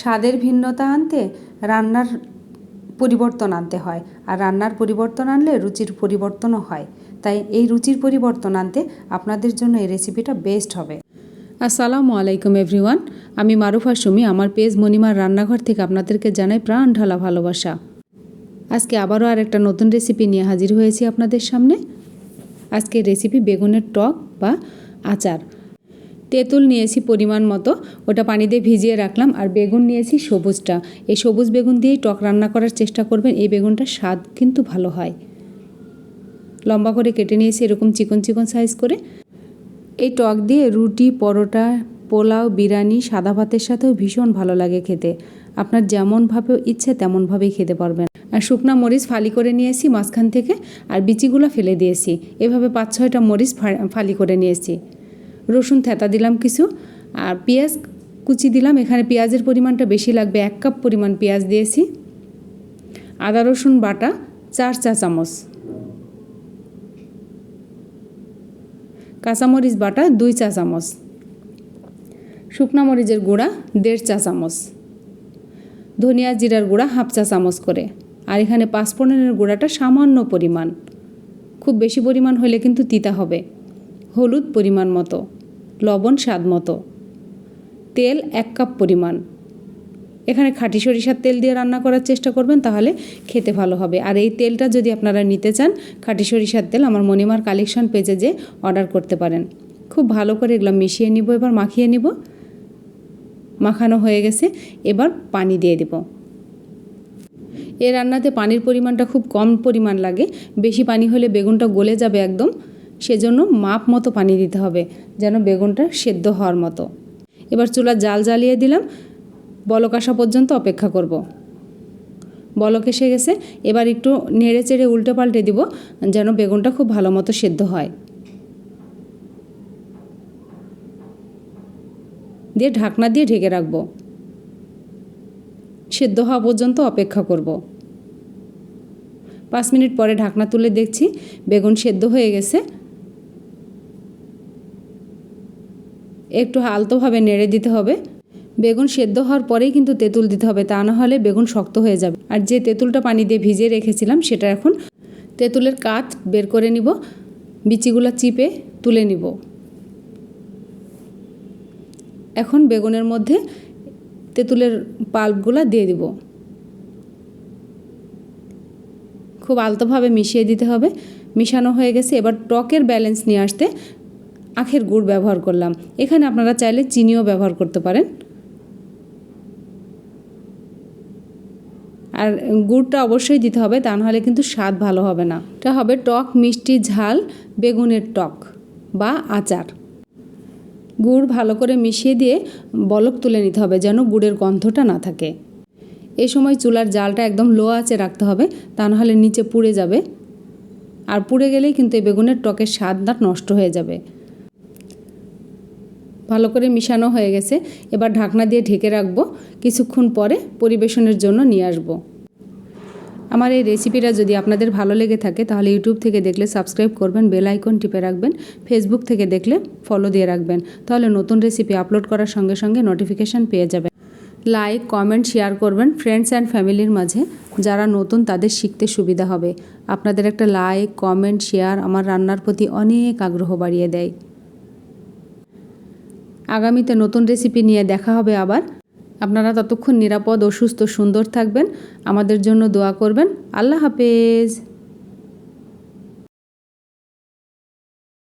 স্বাদের ভিন্নতা আনতে রান্নার পরিবর্তন আনতে হয়। আর রান্নার পরিবর্তন আনলে রুচির পরিবর্তনও হয়। তাই এই রুচির পরিবর্তন আনতে আপনাদের জন্য এই রেসিপিটা বেস্ট হবে। আসসালামু আলাইকুম এভরিওয়ান আমি মারুফা সুমি আমার পেজ মণিমার রান্নাঘর থেকে আপনাদেরকে জানাই প্রাণ ঢালা ভালোবাসা। আজকে আবারও আর একটা নতুন রেসিপি নিয়ে হাজির হয়েছি আপনাদের সামনে। আজকে রেসিপি বেগুনের টক বা আচার। তেঁতুল নিয়েছি পরিমাণ মতো, ওটা পানি দিয়ে ভিজিয়ে রাখলাম আর বেগুন নিয়েছি সবুজটা। এই সবুজ বেগুন দিয়েই টক রান্না করার চেষ্টা করবেন, এই বেগুনটার স্বাদ কিন্তু ভালো হয়। লম্বা করে কেটে নিয়েছি এরকম চিকন চিকন সাইজ করে। এই টক দিয়ে রুটি, পরোটা, পোলাও, বিরিয়ানি, সাদা ভাতের সাথেও ভীষণ ভালো লাগে খেতে। আপনার যেমনভাবে ইচ্ছে তেমনভাবেই খেতে পারবেন। আর শুকনা মরিচ ফালি করে নিয়েছি মাঝখান থেকে আর বিচিগুলো ফেলে দিয়েছি। এভাবে পাঁচ ছয়টা মরিচ ফালি করে নিয়েছি। রসুন থেতা দিলাম কিছু আর পেঁয়াজ কুচি দিলাম। এখানে পেঁয়াজের পরিমাণটা বেশি লাগবে, এক কাপ পরিমাণ পেঁয়াজ দিয়েছি। আদা, রসুন, বাটা, চার চা চামচ। কাঁচামরিচ, বাটা, দুই চা চামচ। শুকনা মরিচের গুঁড়া, দেড় চা চামচ। ধনিয়া জিরার গুঁড়া, হাফ চা চামচ করে। আর এখানে পাঁচফোড়নের গুঁড়াটা সামান্য পরিমাণ। খুব বেশি পরিমাণ হলে কিন্তু তিতা হবে। হলুদ পরিমাণ মতো, লবণ স্বাদ মতো। তেল এক কাপ পরিমাণ। এখানে খাঁটি সরিষার তেল দিয়ে রান্না করার চেষ্টা করবেন, তাহলে খেতে ভালো হবে। আর এই তেলটা যদি আপনারা নিতে চান, খাঁটি সরিষার তেল, আমার মণিমার কালেকশন পেজে যে অর্ডার করতে পারেন। খুব ভালো করে এগুলো মিশিয়ে নিব, এবার মাখিয়ে নিব। মাখানো হয়ে গেছে, এবার পানি দিয়ে দিব। এ রান্নাতে পানির পরিমাণটা খুব কম পরিমাণ লাগে, বেশি পানি হলে বেগুনটা গলে যাবে একদম। সেজন্য মাপ মতো পানি দিতে হবে, যেন বেগুনটা সেদ্ধ হওয়ার মতো। এবার চুলার জাল জ্বালিয়ে দিলাম। বলক আসা পর্যন্ত অপেক্ষা করব। বলক এসে গেছে। এবার একটু নেড়ে চেড়ে উল্টে পাল্টে দিব, যেন বেগুনটা খুব ভালো মতো সেদ্ধ হয়। দিয়ে ঢাকনা দিয়ে ঢেকে রাখব। সেদ্ধ হওয়া পর্যন্ত অপেক্ষা করব। পাঁচ মিনিট পরে ঢাকনা তুলে দেখছি বেগুন সেদ্ধ হয়ে গেছে। একটু আলতোভাবে নেড়ে দিতে হবে। বেগুন সেদ্ধ হওয়ার পরেই কিন্তু তেঁতুল দিতে হবে, তা না হলে বেগুন শক্ত হয়ে যাবে। আর যে তেঁতুলটা পানি দিয়ে ভিজিয়ে রেখেছিলাম, সেটা এখন তেঁতুলের কাঠ বের করে নিব, বিচিগুলো চিপে তুলে নিব। এখন বেগুনের মধ্যে তেঁতুলের পাল্পগুলো দিয়ে দিব। খুব আলতোভাবে মিশিয়ে দিতে হবে। মিশানো হয়ে গেছে। এবার টকের ব্যালেন্স নিয়ে আসতে আখের গুড় ব্যবহার করলাম। এখানে আপনারা চাইলে চিনিও ব্যবহার করতে পারেন। আর গুড়টা অবশ্যই দিতে হবে, তা নাহলে কিন্তু স্বাদ ভালো হবে না। এটা হবে টক মিষ্টি ঝাল, বেগুনের টক বা আচার। গুড় ভালো করে মিশিয়ে দিয়ে বলক তুলে নিতে হবে যেন গুড়ের গন্ধটা না থাকে। এই সময় চুলার জালটা একদম লো আঁচে রাখতে হবে, তা নাহলে নিচে পুড়ে যাবে। আর পুড়ে গেলেই কিন্তু এই বেগুনের টকের স্বাদটা নষ্ট হয়ে যাবে। ভালো করে মিশানো হয়ে গেছে। এবার ঢাকনা দিয়ে ঢেকে রাখব। কিছুক্ষণ পরে পরিবেশনের জন্য নিয়ে আসব। আমার এই রেসিপিটা যদি আপনাদের ভালো লেগে থাকে, তাহলে ইউটিউব থেকে দেখলে সাবস্ক্রাইব করবেন, বেল আইকন টিপে রাখবেন, ফেসবুক থেকে দেখলে ফলো দিয়ে রাখবেন। তাহলে নতুন রেসিপি আপলোড করার সঙ্গে সঙ্গে নোটিফিকেশান পেয়ে যাবেন। লাইক, কমেন্ট, শেয়ার করবেন ফ্রেন্ডস অ্যান্ড ফ্যামিলির মাঝে। যারা নতুন তাদের শিখতে সুবিধা হবে। আপনাদের একটা লাইক, কমেন্ট, শেয়ার আমার রান্নার প্রতি অনেক আগ্রহ বাড়িয়ে দেয়। আগামীতে নতুন রেসিপি নিয়ে দেখা হবে আবার। আপনারা ততক্ষণ নিরাপদ ও সুস্থ সুন্দর থাকবেন। আমাদের জন্য দোয়া করবেন। আল্লাহ হাফেজ।